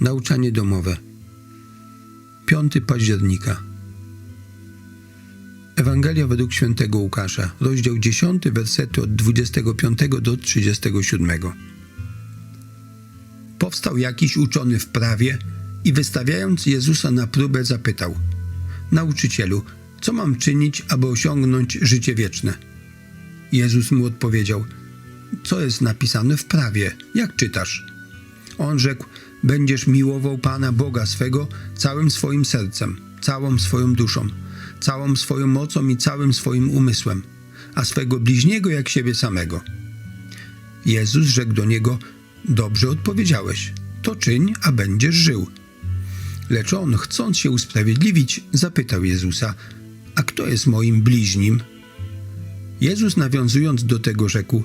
Nauczanie domowe. 5 października. Ewangelia według świętego Łukasza, rozdział 10, wersety od 25 do 37. Powstał jakiś uczony w prawie i wystawiając Jezusa na próbę zapytał: Nauczycielu, co mam czynić, aby osiągnąć życie wieczne? Jezus mu odpowiedział: Co jest napisane w prawie? Jak czytasz? On rzekł: Będziesz miłował Pana Boga swego całym swoim sercem, całą swoją duszą, całą swoją mocą i całym swoim umysłem, a swego bliźniego jak siebie samego. Jezus rzekł do niego: Dobrze odpowiedziałeś, to czyń, a będziesz żył. Lecz on, chcąc się usprawiedliwić, zapytał Jezusa: A kto jest moim bliźnim? Jezus nawiązując do tego rzekł: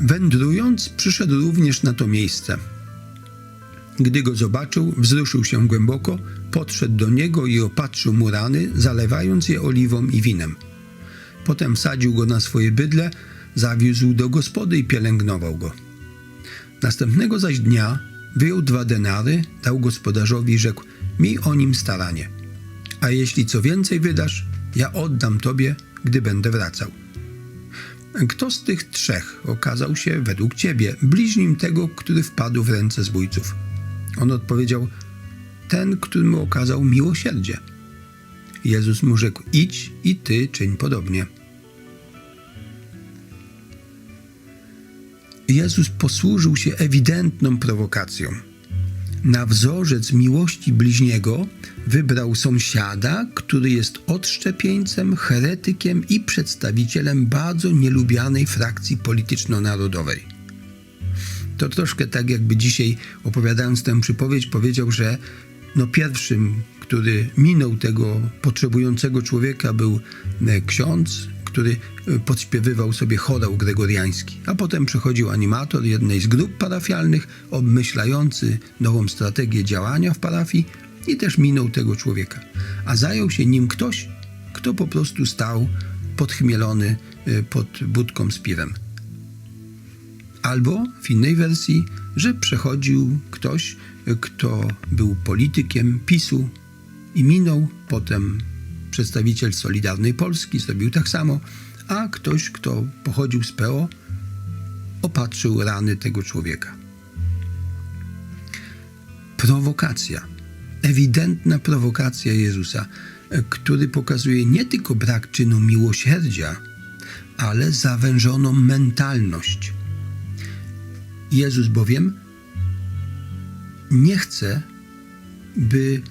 wędrując, przyszedł również na to miejsce. Gdy go zobaczył, wzruszył się głęboko, podszedł do niego i opatrzył mu rany, zalewając je oliwą i winem. Potem wsadził go na swoje bydle, zawiózł do gospody i pielęgnował go. Następnego zaś dnia wyjął dwa denary, dał gospodarzowi i rzekł: Miej o nim staranie. A jeśli co więcej wydasz, ja oddam tobie, gdy będę wracał. Kto z tych trzech okazał się według ciebie bliźnim tego, który wpadł w ręce zbójców? On odpowiedział: Ten, który mu okazał miłosierdzie. Jezus mu rzekł: Idź i ty czyń podobnie. Jezus posłużył się ewidentną prowokacją. Na wzorzec miłości bliźniego wybrał sąsiada, który jest odszczepieńcem, heretykiem i przedstawicielem bardzo nielubianej frakcji polityczno-narodowej. To troszkę tak, jakby dzisiaj opowiadając tę przypowieść, powiedział, że no pierwszym, który minął tego potrzebującego człowieka, był e, ksiądz, który e, podśpiewywał sobie chorał gregoriański, a potem przychodził animator jednej z grup parafialnych, obmyślający nową strategię działania w parafii i też minął tego człowieka. A zajął się nim ktoś, kto po prostu stał podchmielony e, pod budką z piwem. Albo w innej wersji, że przechodził ktoś, e, kto był politykiem PiSu i minął, potem przedstawiciel Solidarnej Polski zrobił tak samo, a ktoś, kto pochodził z PO, opatrzył rany tego człowieka. Prowokacja, ewidentna prowokacja Jezusa, który pokazuje nie tylko brak czynu miłosierdzia, ale zawężoną mentalność. Jezus bowiem nie chce, by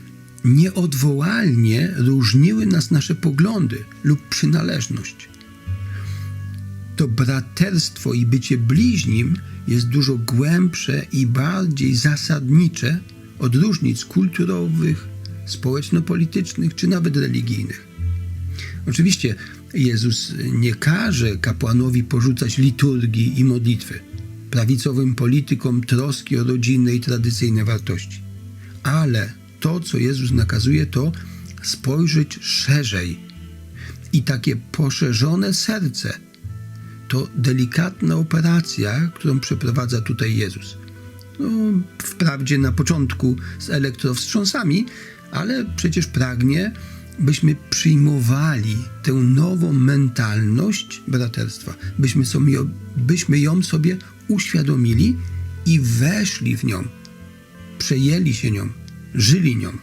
nieodwołalnie różniły nas nasze poglądy lub przynależność. To braterstwo i bycie bliźnim jest dużo głębsze i bardziej zasadnicze od różnic kulturowych, społeczno-politycznych czy nawet religijnych. Oczywiście Jezus nie każe kapłanowi porzucać liturgii i modlitwy, prawicowym politykom troski o rodzinne i tradycyjne wartości. Ale to, co Jezus nakazuje, to spojrzeć szerzej. I takie poszerzone serce to delikatna operacja, którą przeprowadza tutaj Jezus. No, wprawdzie na początku z elektrowstrząsami, ale przecież pragnie, byśmy przyjmowali tę nową mentalność braterstwa, byśmy, sobie, byśmy ją sobie uświadomili i weszli w nią, przejęli się nią, żyli nią.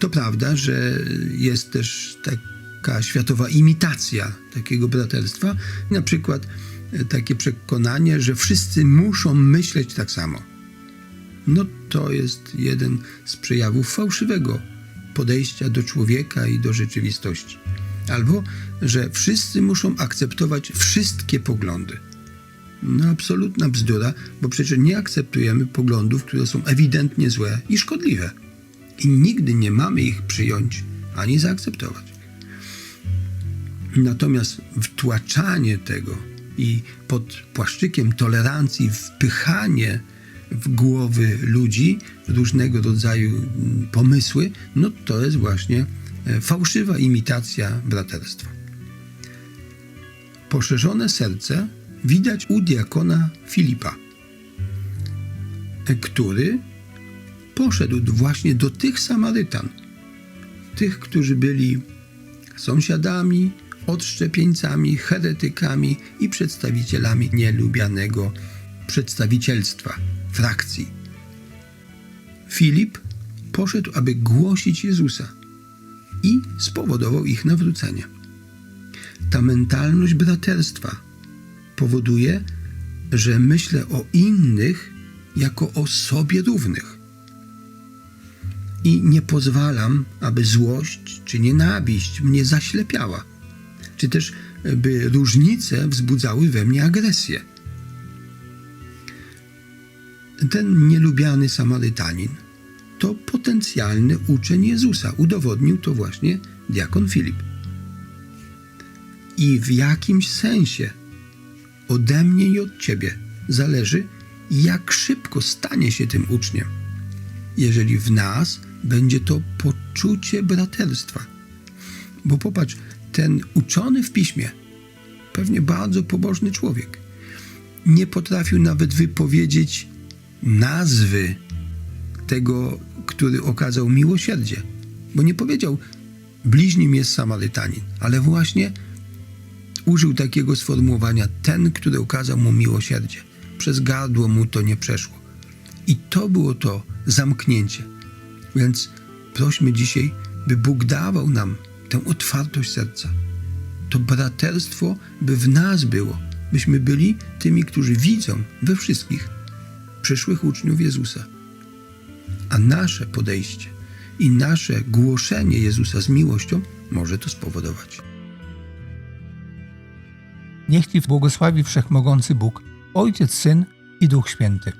To prawda, że jest też taka światowa imitacja takiego braterstwa, na przykład takie przekonanie, że wszyscy muszą myśleć tak samo. No to jest jeden z przejawów fałszywego podejścia do człowieka i do rzeczywistości. Albo, że wszyscy muszą akceptować wszystkie poglądy. No absolutna bzdura, bo przecież nie akceptujemy poglądów, które są ewidentnie złe i szkodliwe. i nigdy nie mamy ich przyjąć ani zaakceptować. Natomiast wtłaczanie tego i pod płaszczykiem tolerancji wpychanie w głowy ludzi różnego rodzaju mm, pomysły, no to jest właśnie e, fałszywa imitacja braterstwa. Poszerzone serce widać u diakona Filipa, który poszedł właśnie do tych Samarytan, tych, którzy byli sąsiadami, odszczepieńcami, heretykami i przedstawicielami nielubianego przedstawicielstwa, frakcji. Filip poszedł, aby głosić Jezusa i spowodował ich nawrócenie. Ta mentalność braterstwa powoduje, że myślę o innych jako o sobie równych. I nie pozwalam, aby złość czy nienawiść mnie zaślepiała, czy też by różnice wzbudzały we mnie agresję. Ten nielubiany Samarytanin to potencjalny uczeń Jezusa. Udowodnił to właśnie diakon Filip. I w jakimś sensie ode mnie i od ciebie zależy, jak szybko stanie się tym uczniem. Jeżeli w nas będzie to poczucie braterstwa. Bo popatrz, ten uczony w piśmie, pewnie bardzo pobożny człowiek, nie potrafił nawet wypowiedzieć nazwy tego, który okazał miłosierdzie. Bo nie powiedział, bliźnim jest Samarytanin, ale właśnie użył takiego sformułowania, ten, który okazał mu miłosierdzie. Przez gardło mu to nie przeszło. I to było to zamknięcie. Więc prośmy dzisiaj, by Bóg dawał nam tę otwartość serca. To braterstwo by w nas było, byśmy byli tymi, którzy widzą we wszystkich przyszłych uczniów Jezusa. A nasze podejście i nasze głoszenie Jezusa z miłością może to spowodować. Niech Ci błogosławi Wszechmogący Bóg, Ojciec, Syn i Duch Święty.